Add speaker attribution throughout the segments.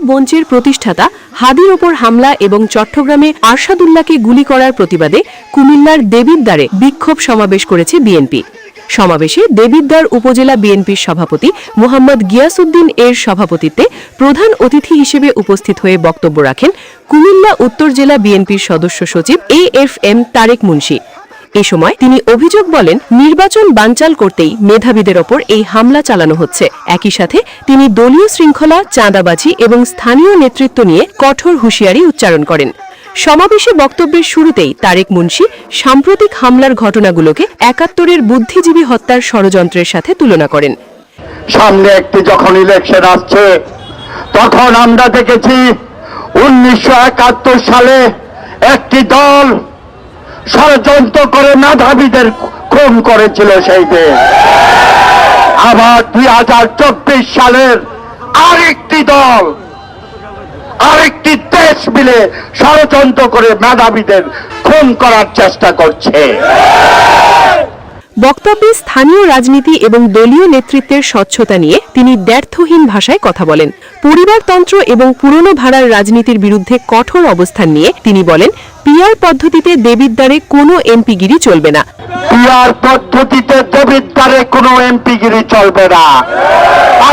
Speaker 1: মঞ্চের প্রতিষ্ঠাতা হাদির ওপর হামলা এবং চট্টগ্রামে আরশাদুল্লাহকে গুলি করার প্রতিবাদে কুমিল্লার দেবিদ্বারে বিক্ষোভ সমাবেশ করেছে বিএনপি। সমাবেশে দেবিদ্বার উপজেলা বিএনপির সভাপতি মোহাম্মদ গিয়াসউদ্দিন এর সভাপতিত্বে প্রধান অতিথি হিসেবে উপস্থিত হয়ে বক্তব্য রাখেন কুমিল্লা উত্তর জেলা বিএনপির সদস্য সচিব A F M Tarek Munshi. এ সময় তিনি অভিযোগ বলেন, নির্বাচন বানচাল করতেই মেধাবীদের ওপর এই হামলা চালানো হচ্ছে। একই সাথে তিনি দলীয় শৃঙ্খলা, চাঁদাবাজি এবং স্থানীয় নেতৃত্ব নিয়ে কঠোর হুঁশিয়ারি উচ্চারণ করেন। সমাবেশে বক্তব্যের শুরুতেই তারেক মুন্সি সাম্প্রতিক হামলার ঘটনাগুলোকে একাত্তরের বুদ্ধিজীবী হত্যার ষড়যন্ত্রের সাথে তুলনা করেন।
Speaker 2: সামনে একটি যখন ইলেকশন আসছে, তখন আমরা দেখেছি উনিশশো একাত্তর সালে একটি দল ষড়যন্ত্র করে মেধাবীদের খুন করেছিল সেই দিন। আবার দুই হাজার চব্বিশ সালের আরেকটি দল, আরেকটি দেশ মিলে ষড়যন্ত্র করে মেধাবীদের খুন করার চেষ্টা করছে।
Speaker 1: বক্তব্যে স্থানীয় রাজনীতি এবং দলীয় নেতৃত্বের স্বচ্ছতা নিয়ে তিনি দ্ব্যর্থহীন ভাষায় কথা বলেন। পরিবারতন্ত্র এবং পুরনো ভাড়ার রাজনীতির বিরুদ্ধে কঠোর অবস্থান নিয়ে তিনি বলেন, পিআর পদ্ধতিতে দেবিদ্বারে কোনো এমপিগিরি চলবে না।
Speaker 2: পিয়ার পদ্ধতিতে দেবিদ্বারে কোনো এমপিগিরি চলবে না।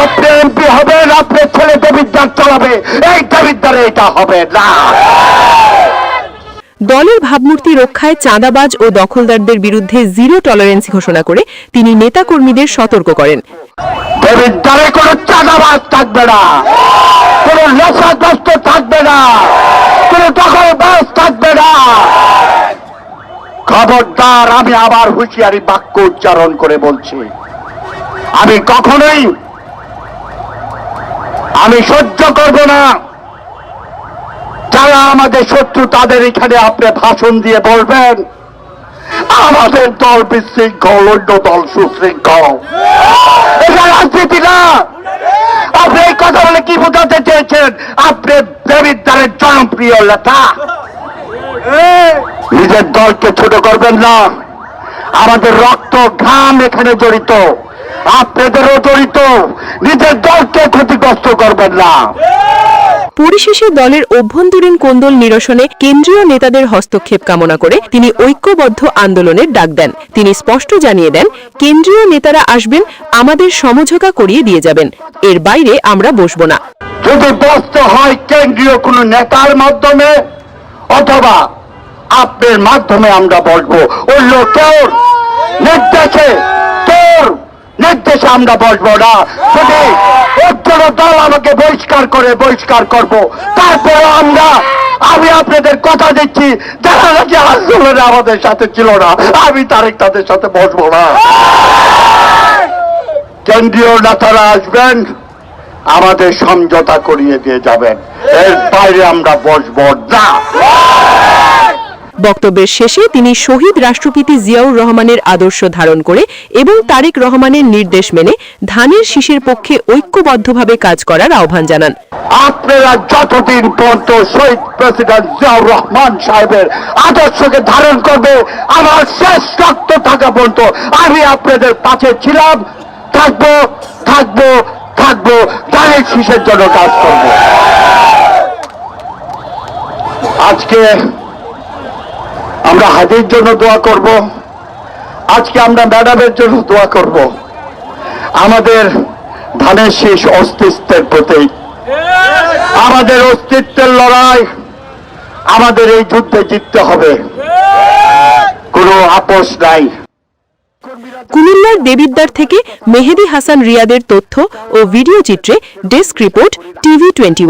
Speaker 2: আপনি এমপি হবেন, আপনার ছেলে দেবিদ্বার চালাবে, এই দেবিদ্বারে এটা হবে না।
Speaker 1: দলের ভাবমূর্তি রক্ষায় চাঁদাবাজ ও দখলদারদের বিরুদ্ধে জিরো টলারেন্স ঘোষণা করে তিনি নেতাকর্মীদের সতর্ক করেন।
Speaker 2: দেবিদ্বারে কোনো চাঁদাবাজ থাকবে না। কোনো নেশাগ্রস্ত খবরদার, আমি আবার হুঁশিয়ারি বাক্য উচ্চারণ করে বলছি। আমি কখনোই, আমি সহ্য করব না। যারা আমাদের শত্রু, তাদের এখানে আপনি ভাষণ দিয়ে বলবেন, আমাদের দল বিশৃঙ্খল, অন্য দল সুশৃঙ্খল। রাজনীতি না। আপনি এই কথা বলে কি বোঝাতে চেয়েছেন? আপনি দেবিদ্বারের জনপ্রিয় নেতা। নিজের দলকে ছোট করবেন না। আমাদের রক্ত, ঘাম এখানে জড়িত। আপনাদেরও জড়িত। নিজের দলকে ক্ষতিগ্রস্ত করবেন না।
Speaker 1: পরিশেষে দলের অভ্যন্তরীণ কোন্দল নিরসনে কেন্দ্রীয় নেতাদের হস্তক্ষেপ কামনা করে তিনি ঐক্যবদ্ধ আন্দোলনের ডাক দেন। তিনি স্পষ্ট জানিয়ে দেন, কেন্দ্রীয় নেতারা আসবেন, আমাদের সমঝোতা করিয়ে দিয়ে যাবেন। এর বাইরে আমরা বসব না।
Speaker 2: যদি বসতে হয় কেন্দ্রীয় কোন নেতার মাধ্যমে, অথবা আপনার মাধ্যমে আমরা বসবো। অন্য তোর নির্দেশে নির্দেশে আমরা বসবো না। যদি দল আমাকে বহিষ্কার করে, বহিষ্কার করব। আমরা, আমি আপনাদের কথা দিচ্ছি, যারা নাকি আন্দোলনে আমাদের সাথে ছিল না, আমি তারেক তাদের সাথে বসবো না। কেন্দ্রীয় নেতারা আসবেন, আমাদের সমঝোতা করিয়ে দিয়ে যাবেন। এর বাইরে আমরা বসবো না।
Speaker 1: বক্তব্যের শেষে তিনি শহীদ রাষ্ট্রপতি জিয়াউর রহমানের আদর্শ ধারণ করে এবং তারেক রহমানের নির্দেশ মেনে ধানের শীষের পক্ষে ঐক্যবদ্ধভাবে কাজ করার আহ্বান জানান।
Speaker 2: আপনারা যতদিন পর্যন্ত শহীদ প্রেসিডেন্ট জিয়াউর রহমান সাহেবের আদর্শকে ধারণ করবে, আমার শেষ রক্ত থাকা পর্যন্ত আমি আপনাদের পাশে ছিলাম। থাকব থাকব থাকব, ধানের শীষের জন্য কাজ করব। আজকে আমরা হাজির জন্য দোয়া করব। আজকে আমরা ম্যাডামের জন্য দোয়া করব। আমাদের ধানের শীষ অস্তিত্বের প্রতীক। আমাদের অস্তিত্বের লড়াই আমাদের এই যুদ্ধে জিততে হবে। কোনো আপোষ নাই।
Speaker 1: কুমিল্লার দেবিদ্বার থেকে মেহেদি হাসান রিয়াদের তথ্য ও ভিডিও চিত্রে ডেস্ক রিপোর্ট টিভি টোয়েন্টি